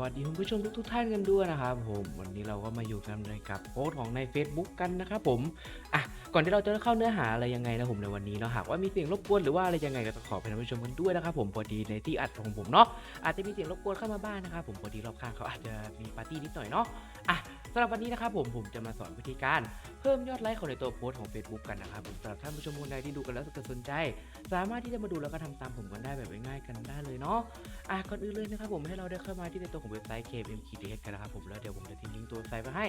วัสดีคุณผู้ชมทุกๆท่านกันด้วยนะครับผมวันนี้เราก็มาอยู่กันในกับโพสต์ของใน Facebook กันนะครับผมอะก่อนที่เราจะเข้าเนื้อหาอะไรยังไงนะผมในวันนี้เนาะหากว่ามีเสียงรบกวนหรือว่าอะไรยังไงก็ต้องขอเป็นผู้ชมกันด้วยนะครับผมพอดีในที่อัดของผมเนาะอาจจะมีเสียงรบกวนเข้ามาบ้างนะครับผมพอดีรอบข้างเขาอาจจะมีปาร์ตี้นิดหน่อยเนาะอะ สำหรับวันนี้นะครับผมผมจะมาสอนวิธีการเพิ่มยอดไลค์ของในตัวโพสต์ของ Facebook กันนะครับผมสำหรับท่านผู้ชมคนใดที่ดูกันแล้วสนใจ สามารถที่จะมาดูแล้วก็ทำตามผมกันได้แบบง่ายๆกันได้เลยเนาะอะก่อนอื่นเลยนะครับผมให้เราได้เข้ามาที่ในตัวของเว็บไซต์ KMKDS กันนะครับผมแล้วเดี๋ยวผมจะทิ้งลิงก์ตัวไซต์ไว้ให้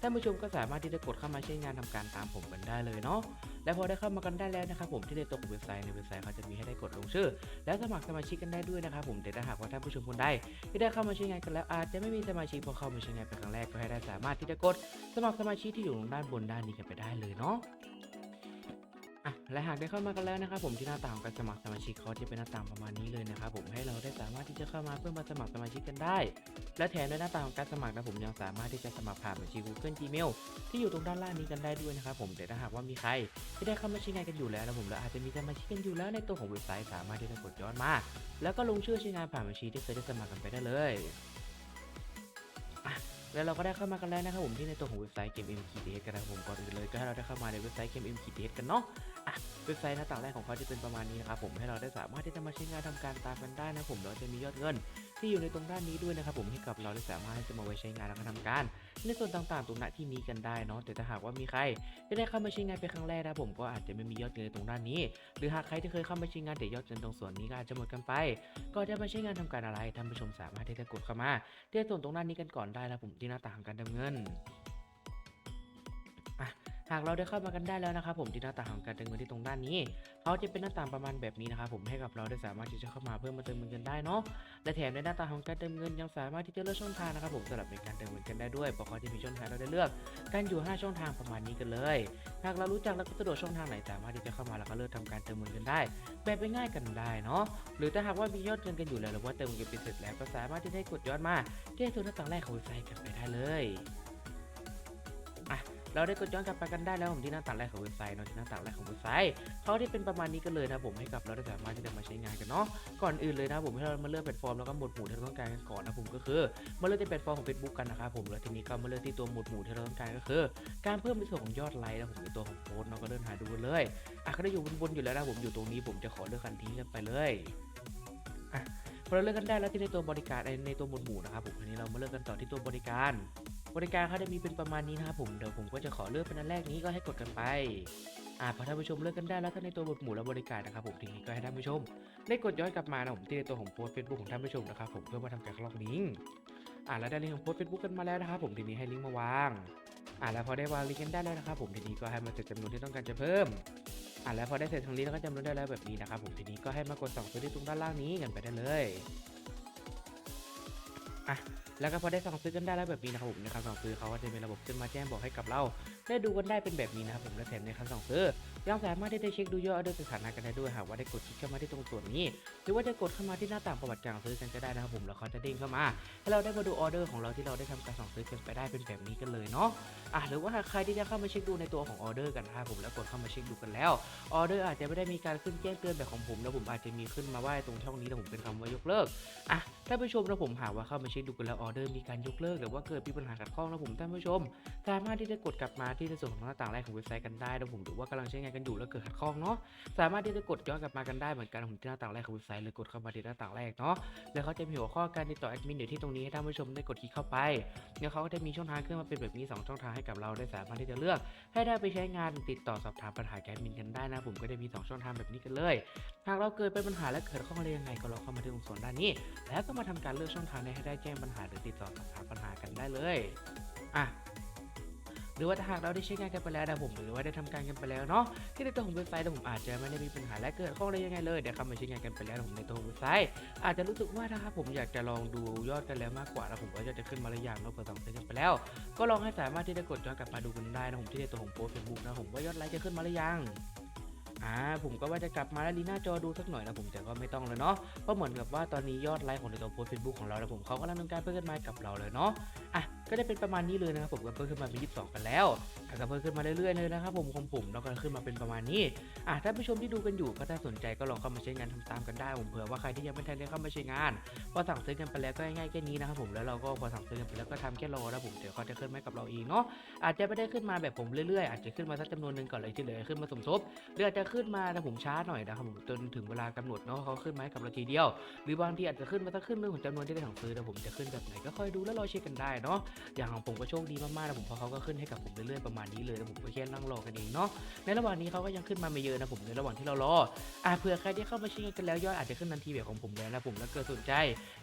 ท่านผู้ชมก็สามารถที่จะกดเข้ามาใช้งานทำการตามผมกันได้เลยเนาะ และพอได้เข้ามากันได้แล้วนะครับผมที่ในตัวของเว็บไซต์ในเว็บไซต์เขาจะมีให้ได้กดลงชื่อ และสมัครสมาชิกกันได้ด้วยนะครับผมแต่ถ้าหากว่าท่านผู้ชมคนใดที่ได้เข้ามาใช้งานกันแล้วอาจจะไม่มีสมาชิกพอเข้ามาใช้งานเป็นครั้งแรกก็ให้ได้สามารถที่จะกด สมัครสมาชิกที่อยู่ตรงด้านบนด้านนี้กันไปได้เลยเนาะ อะและหากได้เข้ามากันแล้วนะครับผมที่หน้าต่างการสมัครสมาชิกเขาจะเป็นหน้าต่างประมาณนี้เลยนะครับผมให้เราได้สามารถที่จะเข้ามาเพื่อมาสมัครสมาชิกกันได้ และแถมในหน้าต่างของการสมัครนะผมยังสามารถที่จะสมัครผ่านบัญชี Google Gmail ที่อยู่ตรงด้านล่างนี้กันได้ด้วยนะครับผมแต่ถ้าหากว่ามีใครที่ได้เข้ามาใช้งานกันอยู่แล้วนะผมแล้วอาจจะมีสมาชิกกันอยู่แล้วในตัวของเว็บไซต์สามารถที่จะกดย้อนมา แล้วก็ลงชื่อใช้งานผ่านบัญชีที่เคยได้สมัครกันไปได้เลย แล้วเราก็ได้เข้ามากันแล้วนะครับผมที่ในตัวของเว็บไซต์ Game M k d กันนะครับผมก่อนอื่นเลยก็ให้เราได้เข้ามาในเว็บไซต์ Game M k d กันเนาะอะเว็บไซต์หน้าต่างแรกของเขาจะเป็นประมาณนี้นะครับผมให้เราได้สามารถที่จะมาใช้งานทำการตามกันได้นะผมเราจะมียอดเงิน ที่อยู่ในตรงด้านนี้ด้วยนะครับผมให้กับเราได้สามารถจะมาไว้ใช้งานแล้วก็ทำการ ในส่วนต่างๆ ตรงหน้าที่นี้กันได้เนาะแต่ถ้าหากว่ามีใครจะได้เข้ามาใช้งานเป็นครั้งแรกนะผมก็อาจจะไม่มียอดเงินในตรงด้านนี้ หรือหากใครที่เคยเข้ามาใช้งานแต่ยอดเงินตรงส่วนนี้ก็อาจจะหมดกันไป ก็จะมาใช้งานทำการอะไรท่านผู้ชมสามารถที่จะกดเข้ามาที่ส่วนตรงด้านนี้กันก่อนได้นะผมที่หน้าต่างการดำเงิน หากเราได้เข้ามากันได้แล้วนะครับผมที่หน้าต่างของการเติมเงินที่ตรงด้านนี้เขาจะเป็นหน้าต่างประมาณแบบนี้นะครับผมให้กับเราได้สามารถที่จะเข้ามาเพื่อมาเติมเงินได้เนาะและแถมในหน้าต่างของการเติมเงินยังสามารถที่จะเลือกช่องทางนะครับผมสำหรับในการเติมเงินกันได้ด้วยเพราะเขาจะมีช่องทางเราได้เลือกกันอยู่ 5 ช่องทางประมาณนี้กันเลยหากเรารู้จักแล้วก็สะดวกช่องทางไหนสามารถที่จะเข้ามาแล้วก็เลือกทำการเติมเงินกันได้ แบบง่ายๆกันได้เนาะหรือถ้าหากว่ามียอดเงินกันอยู่แล้วหรือว่าเติมเงินไปเสร็จแล้วก็สามารถที่จะกดยอนมาที่ตัวหน้าต่างแรกของเว็บไซต์กันไปได้เลยอะ เราได้กดย้อนกลับไปกันได้แล้วผมที่หน้าต่างแรกของเว็บไซต์เนาะที่หน้าต่างแรกของเว็บไซต์เขาที่เป็นประมาณนี้กันเลยนะผมให้กับเราได้สามารถที่จะมาใช้งานกันเนาะก่อนอื่นเลยนะผมให้เรามาเลือกแพลตฟอร์มแล้วก็หมวดหมู่ที่เราต้องการกันก่อนนะผมก็คือมาเลือกที่แพลตฟอร์มของ Facebook กันนะครับผมแล้วทีนี้ก็มาเลือกที่ตัวหมวดหมู่ที่เราต้องการก็คือ การเพิ่มในส่วนของยอดไลค์นะผมในตัวของโพสต์เนาะก็เดินหาดูเลยอะก็ได้อยู่บนๆอยู่แล้วนะผมอยู่ตรงนี้ผมจะขอเลือกคันทิ้งกันไปเลยอะพอเราเลือกกันได้แล้วที่ในตัวบริการในในตัวหมวดหมู่นะครับผมทีนี้เรามาเลือกกันต่อที่ตัวบริการ บริการเขาจะมีเป็นประมาณนี้นะครับผมเดี๋ยวผมก็จะขอเลือกเป็นอันแรกนี้ก็ให้กดกันไปอ่าพอท่านผู้ชมเลือกกันได้แล้วท่าในตัวบทหมู่และบริการนะครับผมทีนี้ก็ให้ท่านผู้ชม ได้กดย้อนกลับมานะผมที่ในตัวของโพสเฟซบุ๊กของท่านผู้ชมนะครับผมเพื่อมาทำการคลอกลิงก์อ่าแล้วได้ลิงก์ของโพสเฟซบุ๊กกันมาแล้วนะครับผมทีนี้ให้ลิงก์มาวางอ่าแล้วพอได้วางลิงก์กันได้แล้วนะครับผมทีนี้ก็ให้มาเสร็จจำนวนที่ต้องการจะเพิ่มอ่าแล้วพอได้เสร็จทางนี้แล้วก็จำนวนได้แล้วแบบนี้นะครับผมทีนี้ก็ให้มากดสั่งซื้อที่ตรงด้านล่างนี้กันไปได้เลยอะ แล้วก็พอได้สั่งซื้อกันได้แล้วแบบนี้นะครับผมในคำสั่งซื้อเขาก็จะมีระบบขึ้นมาแจ้งบอกให้กับเรา ได้ดูกันได้เป็นแบบนี้นะครับผมและแถมในคำสั่งซื้อยังสามารถที่จะเช็คดูยอดออเดอร์สถานะกันได้ด้วยหากว่าได้กดคลิกเข้ามาที่ตรงส่วนนี้ หรือว่าจะกดเข้ามาที่หน้าต่างประวัติการซื้อกันก็ได้นะครับผมแล้วเขาจะเด้งเข้ามาให้เราได้มาดูออเดอร์ของเราที่เราได้ทำการสั่งซื้อกันไปได้เป็นแบบนี้กันเลยเนาะอะหรือว่าหากใครที่จะเข้ามาเช็คดูในตัวของออเดอร์กันนะครับผมแล้วกดเข้ามาเช็คดูกันแล้วออเดอร์อาจจะไม่ได้มีการขึ้นแจ้งเตือนแบบของผมแล้วผมอาจจะมีขึ้นมาว่าตรงช่องนี้แล้วผมเป็นคำว่ายกเลิกอะท่านผู้ชมนะผมหากว่าเข้ามาเช็คดูกันแล้วออเดอร์มีการยกเลิกหรือว่าเกิดมีปัญหาขัดข้องนะผมท่านผู้ชม สามารถที่จะกดกลับมาที่ในส่วนของหน้าต่างแรกของเว็บไซต์กันได้นะผมหรือว่ากำลังใช้งานกันอยู่แล้วเกิดขัดข้องเนาะสามารถที่จะกดย้อนกลับมากันได้เหมือนกันผมที่หน้าต่างแรกของเว็บไซต์เลยกดเข้ามาที่หน้าต่างแรกเนาะแล้วเขาจะมีหัวข้อการติดต่อแอดมินอยู่ที่ตรงนี้ให้ท่านผู้ชมได้กดคลิกเข้าไปเดี๋ยวเขาก็จะมีช่องทางขึ้นมาเป็นแบบนี้สองช่องทางให้กับเราได้สามารถที่จะเลือกให้ได้ไปใช้งานติดต่อสอบถามปัญหาแกแอดมินกันได้นะผมก็ได้มีสองช่องทางแบบนี้กันเลย หากเราเกิดเป็นปัญหาและเกิดข้ออะไรยังไงก็เราเข้ามาที่ตรงส่วนด้านนี้ แล้วก็มาทำการเลือกช่องทางให้ได้แจ้งปัญหาหรืติดต่อสอบถามปัญหากันได้เลยอะหรือว่าถ้าหากเราได้ใช้งานกันไปแล้วนะผมหรือว่าได้ทำการกันไปแล้วเนาะที่ในตัวของเว็บไซต์นะผมอาจจะไม่ได้มีปัญหาและเกิดข้ออะไรยังไงเลยเดี๋ยวเข้ามาใช้งานกันไปแล้วผมในตัวของเว็บไซต์อาจจะรู้สึกว่าถ้าผมอยากจะลองดูยอดกันแล้วมากกว่าแล้วผมก็จะขึ้นมาหรือยังเราเปิดสั่งซื้กันไปแล้ว ก็ลองให้สามารถที่จะกดย้อนกลับมาดูกันได้นะผมที่ในตัวของโพสเฟซบุ๊กนะผมว่ายอดไลค์จะขึ้นมาหรือยัง อ่าผมก็ว่าจะกลับมาแล้วลีหน้าจอดูสักหน่อยนะผมแต่ก็ไม่ต้องเลยเนาะเพราะเหมือนกับว่าตอนนี้ยอดไลค์ของตัวโพสเฟซบุ๊กของเราแล้วผมเขากำลังทำการเพิ่มกันมากับเราเลยเนาะอะก็ได้เป็นประมาณนี้เลยนะครับผมก็เพิ่มขึ้นมาเป็น 22 กันแล้วก็เพิ่มขึ้นมาเรื่อยๆเลยนะครับผมของผมแล้วก็ขึ้นมาเป็นประมาณนี้อะท่านผู้ชมที่ดูกันอยู่ก็ถ้าสนใจก็ลองเข้ามาใช้งานทำตามกันได้ผมเผื่อว่าใครที่ยังไม่ทันได้เข้ามาใช้งานพอสั่งซื้อกันไปแล้วก็ง่ายๆแค่นี้นะครับผมแล้วเราก็พอสั่งซื้อกันไปแล้วก็ทำแค่รอแล้วผมเดี๋ยวเขาจะขึ้นมาให้กับเราเองเนาะอาจจะไม่ได้ขึ้นมาแบบผมเรื่อยๆ อาจจะขึ้นมาสักจำนวนหนึ่งก่อนเลยที่เหลือขึ้นมาสมทบหรืออาจจะขึ้นมาแต่ผมช้าหน่อยนะครับผมจนถึงเวลากำหนดเนาะเขาขึ้นมาให้กับเราทีเดียว หรือบางทีอาจจะขึ้นมาสักขึ้นหนึ่งของจำนวนที่ได้สั่งซื้อแต่ผมจะขึ้นแบบไหนก็ค่อยดูแล้วรอเช็คกันได้เนาะอย่างของผมก็โชคดีมากๆนะผมเพราะเขาก็ขึ้นให้กับผมเรื่อยๆประมาณนี้เลยแล้วผมก็แค่นั่งรอกันเองเนาะในระหว่างนี้เขาก็ยังขึ้นมาไม่เยอะนะผมในระหว่างที่เรารออะเผื่อใครที่เข้ามาใช้งานกันแล้วยอดอาจจะขึ้นทันทีแบบของผมแล้วนะผมแล้วเกิดสนใจ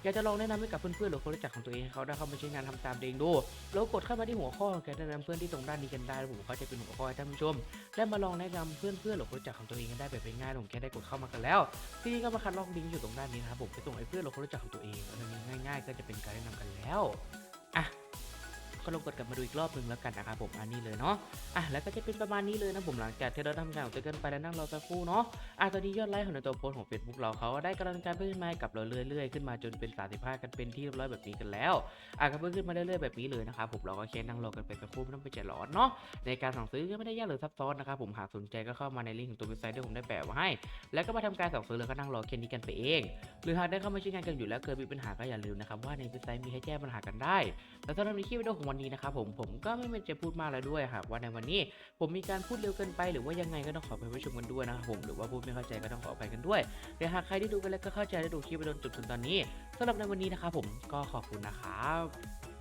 อยากจะลองแนะนำให้กับเพื่อนๆหรือคนรู้จักของตัวเองเขาได้เข้ามาใช้งานทำตามเองดูแล้วกดเข้ามาที่หัวข้อการแนะนำเพื่อนที่ตรงด้านนี้กันได้แล้วผมก็จะเป็นหัวข้อให้ท่านผู้ชมได้มาลองแนะนำเพื่อนๆหรือคนรู้จักของตัวเองกันได้แบบง่ายๆผมแค่ได้กดเข้ามากันแล้วที่นี่ก็มาคัดลอกลิงก์อยู่ตรงด้านนี้นะครับผมไปส่งให้เพื่อนหรือคนรู้จักของตัวเองอันนี้ง่าย ๆ ก็จะเป็นการแนะนำกันแล้วอะ ก็ลองกดกลับมาดูอีกรอบหนึ่งแล้วกันนะครับผมอันนี้เลยเนาะอะแล้วก็จะเป็นประมาณนี้เลยนะผมหลังจากที่เราทำงานของตัวเกินไปแล้วนั่งรอสักครู่เนาะอะตอนนี้ยอดไลค์ของในตัวโพสของ Facebook เราเขาได้กำลังการเพิ่มขึ้นมากับเราเรื่อยๆขึ้นมาจนเป็น 35 กันเป็นที่เรียบร้อยแบบนี้กันแล้วอะก็เพิ่มขึ้นมาเรื่อยๆแบบนี้เลยนะครับผมเราก็แค่นั่งรอกันไปสักครู่ไม่ต้องไปใจร้อนเนาะในการสั่งซื้อก็ไม่ได้ยากหรือซับซ้อนนะครับผมหากสนใจก็เข้ามาในลิงก์ของตัวเว็บไซต์ที่ผมได้แปะไว้ให้แล้วก็มาทำการสั่งซื้อแล้วก็นั่งรอแค่นี้กันไปเอง หรือหากได้เข้ามาใช้งานกันอยู่แล้วเกิดมีปัญหาก็อย่าลืมนะครับว่าในเว็บไซต์มีให้แก้ปัญหากันได้แล้วสำหรับในคลิปวิดีโอของวันันนี้นะครับผมผมก็ไม่เป็นจะพูดมากแล้วด้วยหากว่าในวันนี้ ผมมีการพูดเร็วเกินไป หรือว่ายังไงก็ต้องขอไปผู้ชมกันด้วยนะครับผมหรือว่าพูดไม่เข้าใจก็ต้องขออภัยกันด้วยเดี๋ยวหากใครที่ดูกันแล้วก็เข้าใจและดูคลิปไปจนจบถึงตอนนี้สำหรับในวันนี้นะครับผมก็ขอบคุณนะครับ